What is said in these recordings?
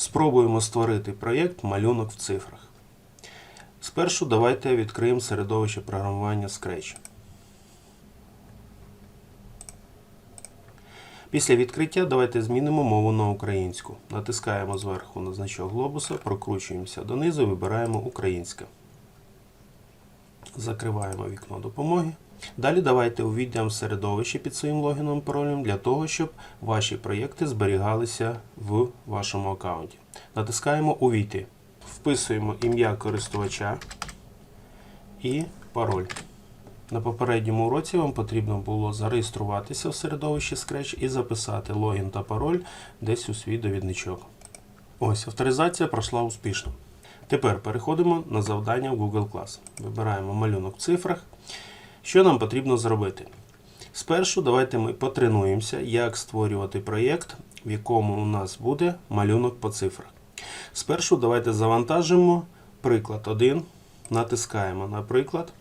Спробуємо створити проєкт малюнок в цифрах. Спершу давайте відкриємо середовище програмування Scratch. Після відкриття давайте змінимо мову на українську. Натискаємо зверху на значок глобуса, прокручуємося донизу, вибираємо українська. Закриваємо вікно допомоги. Далі давайте увійдемо в середовище під своїм логіном і паролем для того, щоб ваші проєкти зберігалися в вашому аккаунті. Натискаємо Увійти. Вписуємо ім'я користувача і пароль. На попередньому уроці вам потрібно було зареєструватися в середовищі Scratch і записати логін та пароль десь у свій довідничок. Ось, авторизація пройшла успішно. Тепер переходимо на завдання в Google Class. Вибираємо малюнок в цифрах. Що нам потрібно зробити? Спершу давайте ми потренуємося, як створювати проєкт, в якому у нас буде малюнок по цифрах. Спершу давайте завантажимо приклад 1, натискаємо на приклад.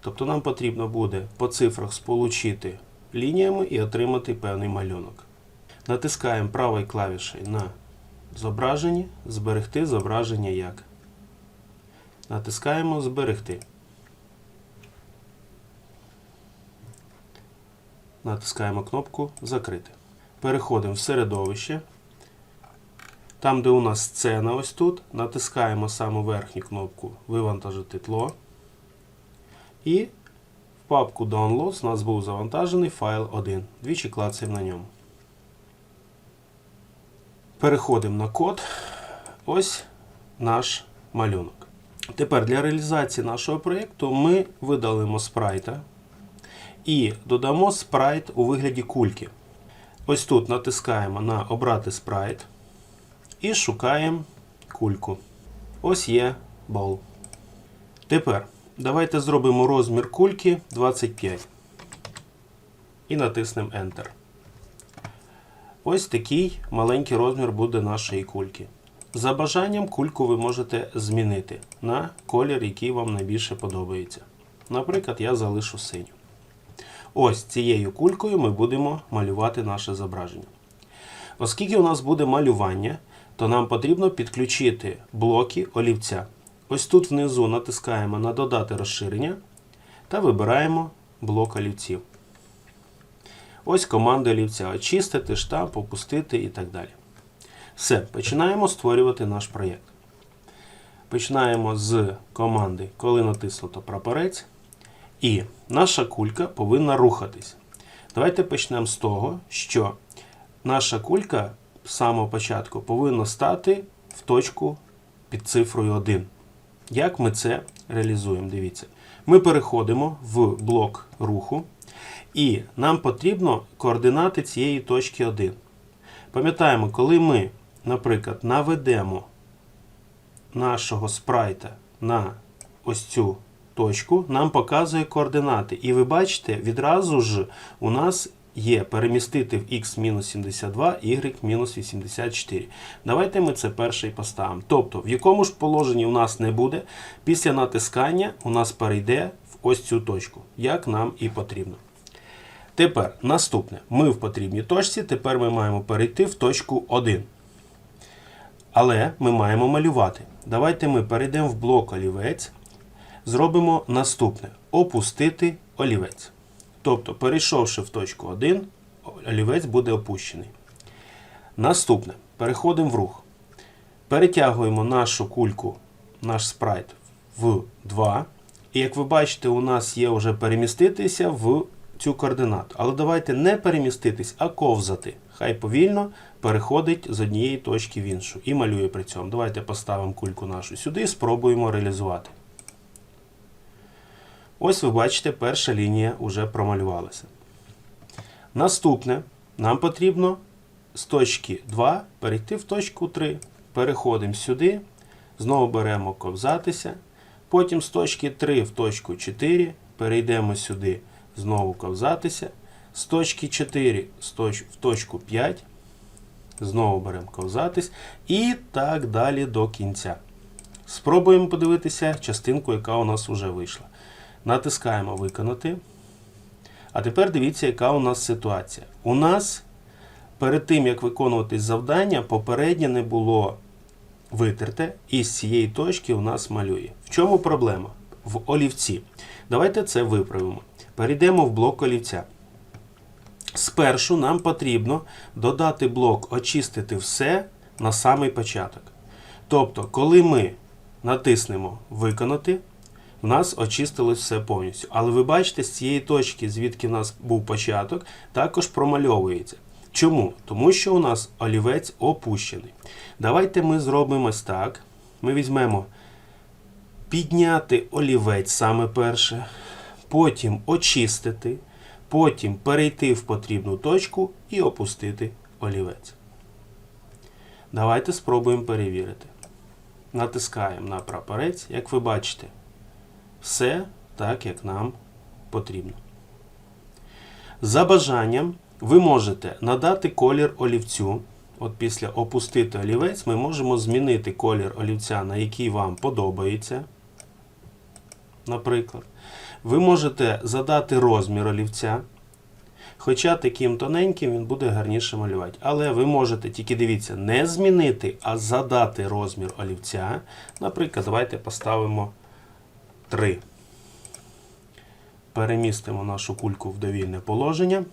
Тобто нам потрібно буде по цифрах сполучити лініями і отримати певний малюнок. Натискаємо правою клавішею на зображення, зберегти зображення як. Натискаємо Зберегти. Натискаємо кнопку Закрити. Переходимо в середовище. Там, де у нас сцена, ось тут, натискаємо саму верхню кнопку Вивантажити тло. І в папку Downloads у нас був завантажений файл 1. Двічі клацаємо на ньому. Переходимо на код. Ось наш малюнок. Тепер для реалізації нашого проєкту ми видалимо спрайта і додамо спрайт у вигляді кульки. Ось тут натискаємо на Обрати спрайт і шукаємо кульку. Ось є бол. Тепер давайте зробимо розмір кульки 25 і натиснемо Enter. Ось такий маленький розмір буде нашої кульки. За бажанням кульку ви можете змінити на колір, який вам найбільше подобається. Наприклад, я залишу синю. Ось цією кулькою ми будемо малювати наше зображення. Оскільки у нас буде малювання, то нам потрібно підключити блоки олівця. Ось тут внизу натискаємо на Додати розширення та вибираємо блок олівців. Ось команда олівця. Очистити, штамп, опустити і так далі. Все, починаємо створювати наш проєкт. Починаємо з команди, коли натиснуто прапорець. І наша кулька повинна рухатись. Давайте почнемо з того, що наша кулька з самого початку повинна стати в точку під цифрою 1. Як ми це реалізуємо? Дивіться. Ми переходимо в блок руху, і нам потрібно координати цієї точки 1. Пам'ятаємо, коли ми, наприклад, наведемо нашого спрайта на ось цю точку, нам показує координати. І ви бачите, відразу ж у нас є перемістити в x-72, y-84. Давайте ми це перший поставимо. Тобто, в якому ж положенні у нас не буде, після натискання у нас перейде в ось цю точку, як нам і потрібно. Тепер наступне. Ми в потрібній точці, тепер ми маємо перейти в точку 1. Але ми маємо малювати. Давайте ми перейдемо в блок олівець. Зробимо наступне: опустити олівець. Тобто, перейшовши в точку 1, олівець буде опущений. Наступне. Переходимо в рух. Перетягуємо нашу кульку, наш спрайт в 2. І як ви бачите, у нас є вже переміститися в цю координату. Але давайте не переміститись, а ковзати. Хай повільно переходить з однієї точки в іншу і малює при цьому. Давайте поставимо кульку нашу сюди і спробуємо реалізувати. Ось ви бачите, перша лінія вже промалювалася. Наступне, нам потрібно з точки 2 перейти в точку 3. Переходимо сюди, знову беремо ковзатися. Потім з точки 3 в точку 4 перейдемо сюди, знову ковзатися. З точки 4 в точку 5. Знову беремо ковзатись. І так далі до кінця. Спробуємо подивитися частинку, яка у нас вже вийшла. Натискаємо Виконати. А тепер дивіться, яка у нас ситуація. У нас перед тим, як виконувати завдання, попереднє не було витерте, і з цієї точки у нас малює. В чому проблема? В олівці. Давайте це виправимо. Перейдемо в блок олівця. Спершу нам потрібно додати блок очистити все на самий початок. Тобто, коли ми натиснемо Виконати, в нас очистилось все повністю. Але ви бачите, з цієї точки, звідки в нас був початок, також промальовується. Чому? Тому що у нас олівець опущений. Давайте ми зробимо ось так. Ми візьмемо підняти олівець саме перше, потім очистити, потім перейти в потрібну точку і опустити олівець. Давайте спробуємо перевірити. Натискаємо на прапорець, як ви бачите, все так, як нам потрібно. За бажанням ви можете надати колір олівцю. От після опустити олівець ми можемо змінити колір олівця, на який вам подобається. Наприклад, ви можете задати розмір олівця. Хоча таким тоненьким він буде гарніше малювати. Але ви можете тільки дивіться, не змінити, а задати розмір олівця. Наприклад, давайте поставимо 3. Перемістимо нашу кульку в довільне положення.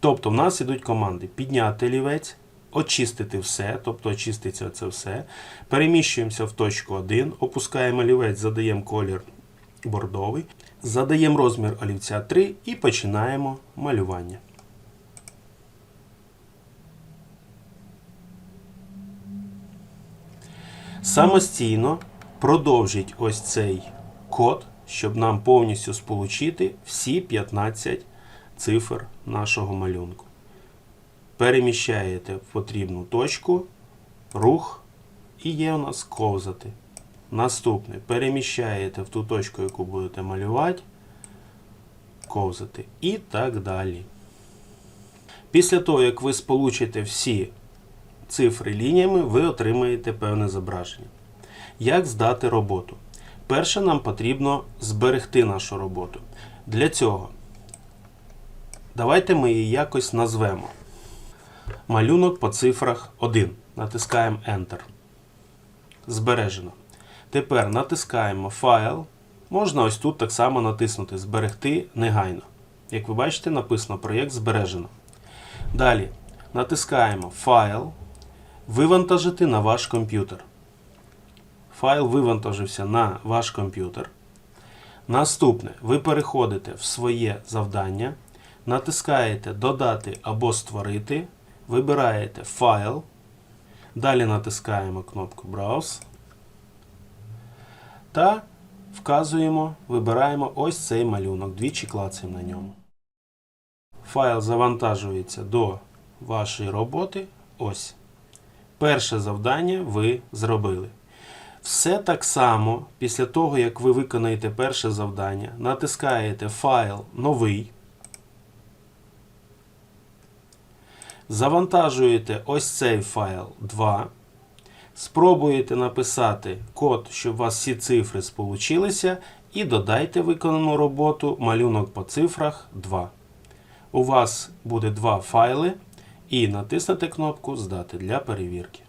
Тобто, в нас ідуть команди підняти олівець, очистити все, тобто очиститься це все. Переміщуємося в точку 1, опускаємо олівець, задаємо колір бордовий, задаємо розмір олівця 3 і починаємо малювання. Самостійно продовжіть ось цей код, щоб нам повністю сполучити всі 15 цифр нашого малюнку. Переміщаєте в потрібну точку, рух, і є у нас ковзати. Наступне переміщаєте в ту точку, яку будете малювати, ковзати і так далі. Після того, як ви сполучите всі цифри лініями, ви отримаєте певне зображення. Як здати роботу? Перше, нам потрібно зберегти нашу роботу. Для цього давайте ми її якось назвемо. Малюнок по цифрах 1. Натискаємо Enter. Збережено. Тепер натискаємо файл. Можна ось тут так само натиснути Зберегти негайно. Як ви бачите, написано проєкт збережено. Далі натискаємо Файл. Вивантажити на ваш комп'ютер. Файл вивантажився на ваш комп'ютер. Наступне, ви переходите в своє завдання, натискаєте Додати або Створити, вибираєте Файл. Далі натискаємо кнопку Browse. Та вказуємо, вибираємо ось цей малюнок. Двічі клацаємо на ньому. Файл завантажується до вашої роботи. Ось. Перше завдання ви зробили. Все так само, після того, як ви виконаєте перше завдання, натискаєте файл новий. Завантажуєте ось цей файл 2. Спробуєте написати код, щоб у вас всі цифри сполучилися, і додайте виконану роботу малюнок по цифрах 2. У вас буде два файли, і натиснете кнопку Здати для перевірки.